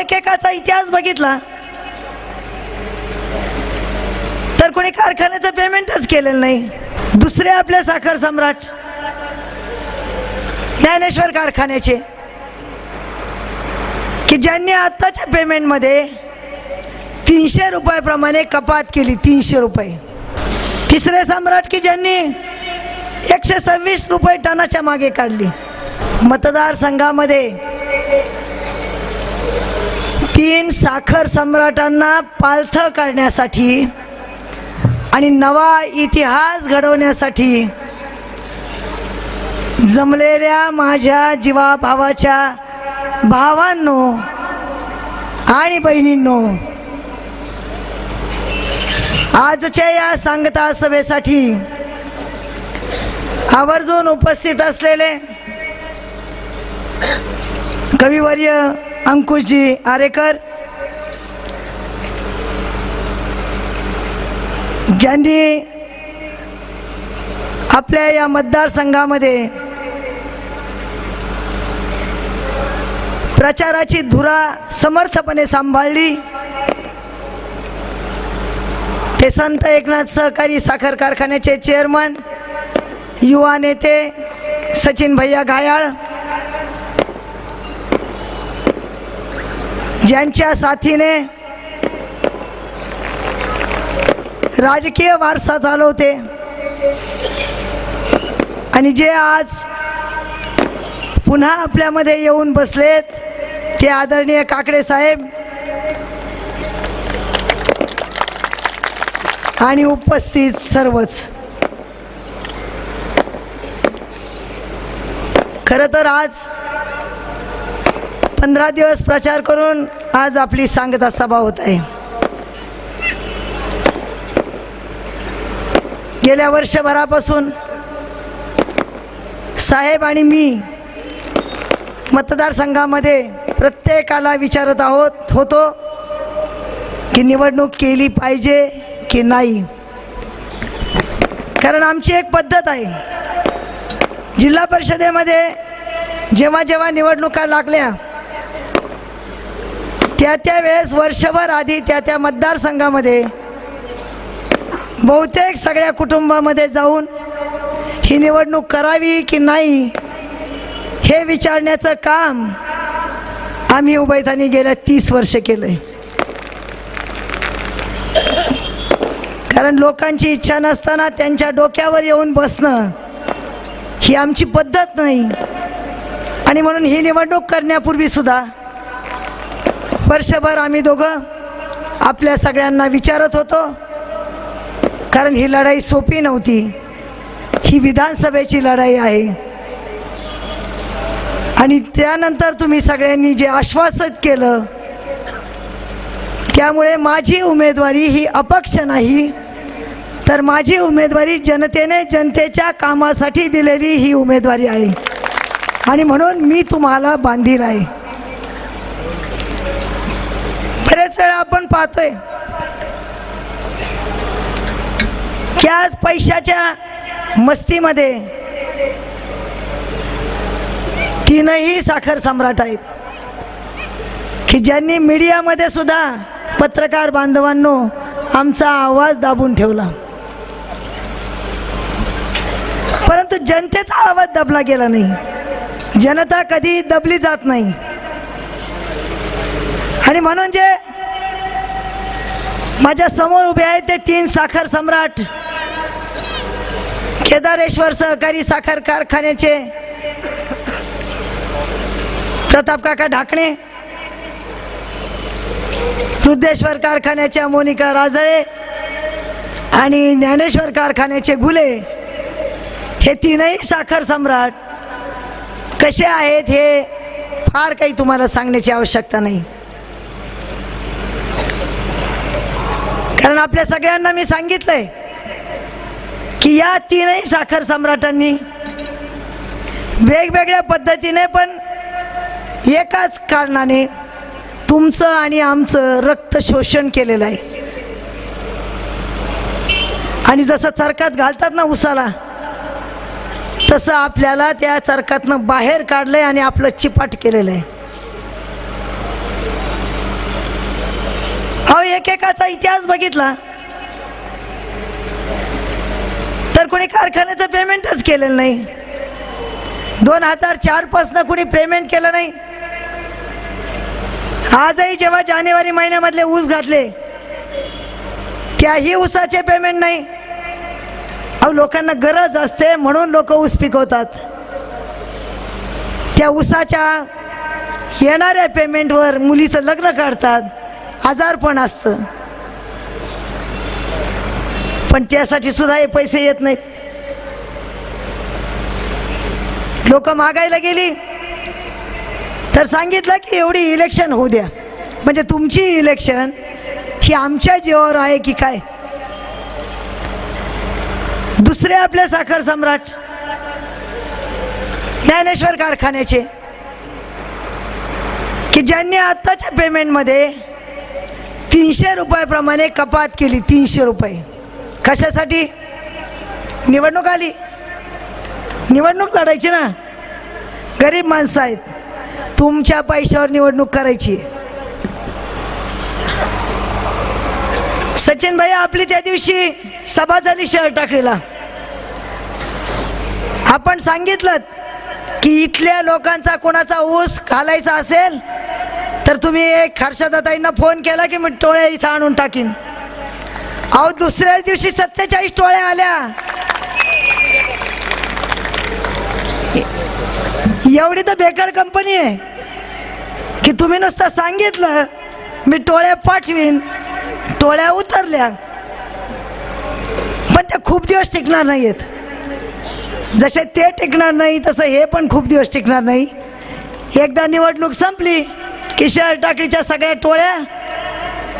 एकेकाचा इतिहास बघितला. तर कोणी कारखान्याचं पेमेंटच केलेलं नाही. दुसरे आपले साखर सम्राट. ज्ञानेश्वर कारखान्याचे. की ज्यांनी आत्ताच्या पेमेंटमध्ये तीनशे रुपयाप्रमाणे कपात केली तीनशे रुपये. तिसरे सम्राट की ज्यांनी एकशे सव्वीस रुपये टनाच्या मागे काढली. मतदारसंघामध्ये तीन साखर सम्राटांना पालथं काढण्यासाठी आणि नवा इतिहास घडवण्यासाठी जमलेल्या माझ्या जीवाभावाच्या भावांनो आणि बहिणींनो आजच्या या सांगता सभेसाठी आवर्जून उपस्थित असलेले कविवर्य अंकुशजी आरेकर. ज्यांनी आपल्या या मतदारसंघामध्ये प्रचाराची धुरा समर्थपणे सांभाळली ते संत एकनाथ सहकारी साखर कारखान्याचे चेअरमन युवा नेते सचिन भैया घायाळ ज्यांच्या साथीने राजकीय वारसा चालवते. आणि जे आज पुन्हा आपल्यामध्ये येऊन बसलेत ते आदरणीय काकडे साहेब. आणि उपस्थित सर्वच. खरं तर आज पंधरा दिवस प्रचार करून आज आपली सांगता सभा होत आहे. गेल्या वर्षभरापासून साहेब आणि मी मतदारसंघामध्ये प्रत्येकाला विचारत आहोत होतो की निवडणूक केली पाहिजे की नाही? कारण आमची एक पद्धत आहे. जिल्हा परिषदेमध्ये जेव्हा जेव्हा निवडणुका लागल्या त्या त्या वेळेस वर्षभर आधी त्या त्या मतदारसंघामध्ये बहुतेक सगळ्या कुटुंबामध्ये जाऊन ही निवडणूक करावी की नाही हे विचारण्याचं काम आम्ही उभयतानी गेल्या तीस वर्ष केलंय. कारण लोकांची इच्छा नसताना त्यांच्या डोक्यावर येऊन बसणं ही आमची पद्धत नाही. आणि म्हणून ही निवडणूक करण्यापूर्वी सुद्धा वर्षभर आम्ही दोघं आपल्या सगळ्यांना विचारत होतो. कारण ही लढाई सोपी नव्हती. ही विधानसभेची लढाई आहे. आणि त्यानंतर तुम्ही सगळ्यांनी जे आश्वासित केलं त्यामुळे माझी उमेदवारी ही अपक्ष नाही तर माझी उमेदवारी जनतेने जनतेच्या कामासाठी दिलेली ही उमेदवारी आहे. आणि म्हणून मी तुम्हाला बांधील आहे. बरेच वेळा आपण पाहतोय की आज पैशाच्या मस्तीमध्ये तीनही साखर सम्राट आहेत. की ज्यांनी मीडियामध्ये सुद्धा पत्रकार बांधवांनो आमचा आवाज दाबून ठेवला. परंतु जनतेचा आवाज दबला गेला नाही. जनता कधी दबली जात नाही. आणि म्हणून जे माझ्यासमोर उभे आहेत ते तीन साखर सम्राट. केदारेश्वर सहकारी साखर कारखान्याचे प्रताप काका ढाकणे वृद्धेश्वर कारखान्याच्या मोनिका राजळे आणि ज्ञानेश्वर कारखान्याचे घुले हे तीनही साखर सम्राट कसे आहेत हे फार काही तुम्हाला सांगण्याची आवश्यकता नाही. कारण आपल्या सगळ्यांना मी सांगितलंय की या तीनही साखर सम्राटांनी वेगवेगळ्या पद्धतीने पण एकाच कारणाने तुमचं आणि आमचं रक्त शोषण केलेलं आहे. आणि जसं चरकात घालतात ना उसाला तसं आपल्याला त्या चरकातनं बाहेर काढलंय आणि आपलं चिपाट केलेलं आहे. अहो एकेकाचा इतिहास बघितला. तर कोणी कारखान्याचं पेमेंटच केलेलं नाही. दोन हजार चार पासनं कुणी पेमेंट केलं नाही. आजही जेव्हा जानेवारी महिन्यामधले ऊस घातले त्याही ऊसाचे पेमेंट नाही. अहो लोकांना गरज असते म्हणून लोक ऊस पिकवतात. त्या ऊसाच्या येणाऱ्या पेमेंटवर मुलीचं लग्न काढतात. आजारपण असतं. पण त्यासाठी सुद्धा हे पैसे येत नाहीत. लोक मागायला गेली तर सांगितलं की एवढी इलेक्शन होऊ द्या. म्हणजे तुमची इलेक्शन ही आमच्या जीवावर आहे की काय? दुसरे आपले साखर सम्राट ज्ञानेश्वर कारखान्याचे की ज्यांनी आत्ताच्या पेमेंटमध्ये तीनशे रुपयाप्रमाणे कपात केली तीनशे रुपये. कशासाठी? निवडणूक आली. निवडणूक लढायची ना. गरीब माणसं आहेत. तुमच्या पैशावर निवडणूक करायची. सचिन भाई आपली त्या दिवशी सभा झाली शहर टाकळीला आपण सांगितलं की इथल्या लोकांचा कोणाचा ऊस घालायचा असेल तुम्ही एक हर्षदाताईंना फोन केला की मी टोळ्या इथं आणून टाकीन. अहो दुसऱ्या दिवशी सत्तेचाळीस टोळ्या आल्या. एवढी तर बेकार कंपनी आहे. की तुम्ही नुसतं सांगितलं मी टोळ्या पाठवीन टोळ्या उतरल्या. पण त्या खूप दिवस टिकणार नाही आहेत जसे ते टिकणार नाही तसं हे पण खूप दिवस टिकणार नाही. एकदा निवडणूक संपली किशोर टाकडीच्या सगळ्या टोळ्या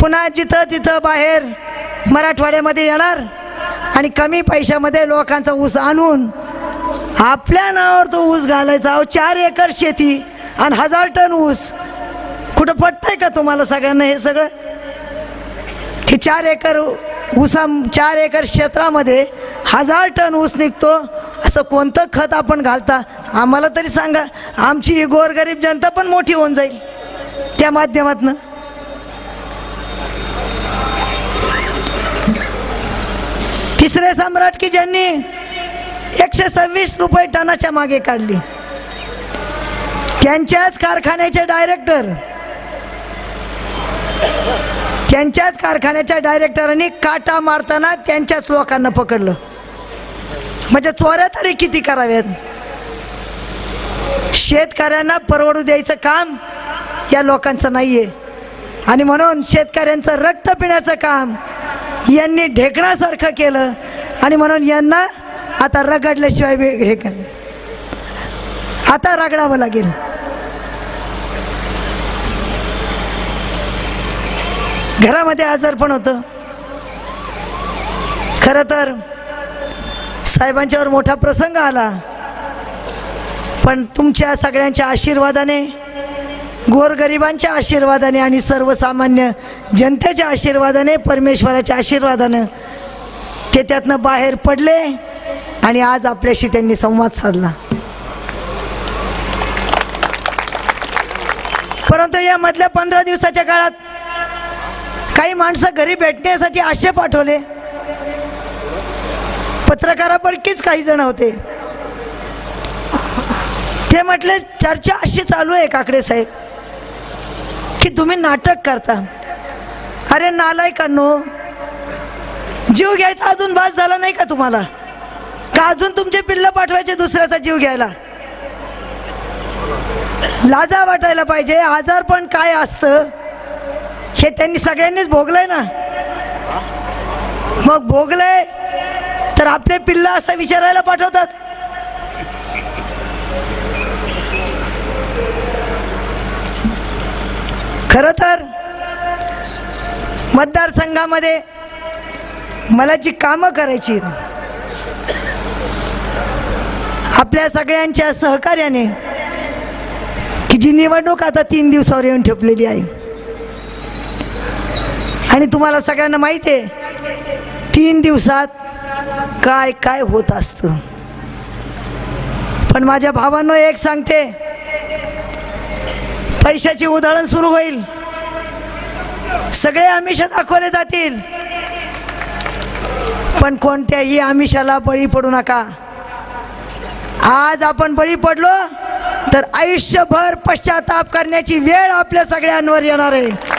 पुन्हा जिथं तिथं बाहेर मराठवाड्यामध्ये येणार आणि कमी पैशामध्ये लोकांचा ऊस आणून आपल्या नावावर तो ऊस घालायचा. अहो चार एकर शेती आणि हजार टन ऊस. कुठं पटतंय का तुम्हाला सगळ्यांना हे सगळं? की चार एकर ऊसा चार एकर क्षेत्रामध्ये हजार टन ऊस निघतो. असं कोणतं खत आपण घालता? आम्हाला तरी सांगा. आमची ही गोरगरीब जनता पण मोठी होऊन जाईल. त्या माध्यमातनं. तिसरे सम्राट की ज्यांनी एकशे सव्वीस रुपये टनाच्या मागे काढली. त्यांच्याच कारखान्याचे डायरेक्टर. त्यांच्याच कारखान्याच्या डायरेक्टरांनी काटा मारताना त्यांच्याच लोकांना पकडलं. म्हणजे चोऱ्या तरी किती कराव्यात? शेतकऱ्यांना परवडू द्यायचं काम या लोकांचं नाही आहे आणि म्हणून शेतकऱ्यांचं रक्त पिण्याचं काम यांनी ढेकण्यासारखं केलं. आणि म्हणून यांना आता रगडल्याशिवाय वे- हे कर आता रगडावं लागेल. घरामध्ये आजार पण होतं. खरं तर साहेबांच्यावर मोठा प्रसंग आला. पण तुमच्या सगळ्यांच्या आशीर्वादाने गोरगरिबांच्या आशीर्वादाने आणि सर्वसामान्य जनतेच्या आशीर्वादाने परमेश्वराच्या आशीर्वादानं ते त्यातनं बाहेर पडले आणि आज आपल्याशी त्यांनी संवाद साधला. परंतु या मधल्या पंधरा दिवसाच्या काळात काही माणसं घरी भेटण्यासाठी आशे पाठवले. पत्रकारापैकीच काही जण होते. ते म्हटले चर्चा अशी चालू आहे काकडे साहेब. की तुम्ही नाटक करता. अरे नालायकांनो जीव घ्यायचा अजून भास झाला नाही का तुम्हाला? का अजून तुमचे पिल्ल पाठवायचे दुसऱ्याचा जीव घ्यायला? लाजा वाटायला पाहिजे आजार पण काय असतं? हे त्यांनी सगळ्यांनीच भोगलंय ना? मग भोगलंय तर आपले पिल्ल असं विचारायला पाठवतात. खरं तर मतदारसंघामध्ये मला जी कामं करायची आपल्या सगळ्यांच्या सहकार्याने की जी निवडणूक आता तीन दिवसावर येऊन ठेपलेली आहे. आणि तुम्हाला सगळ्यांना माहिती आहे तीन दिवसात काय काय होत असतं. पण माझ्या भावांनो एक सांगते पैशाची उधळण सुरू होईल. सगळे आमिष दाखवले जातील. पण कोणत्याही आमिषाला बळी पडू नका. आज आपण बळी पडलो तर आयुष्यभर पश्चाताप करण्याची वेळ आपल्या सगळ्यांवर येणार आहे.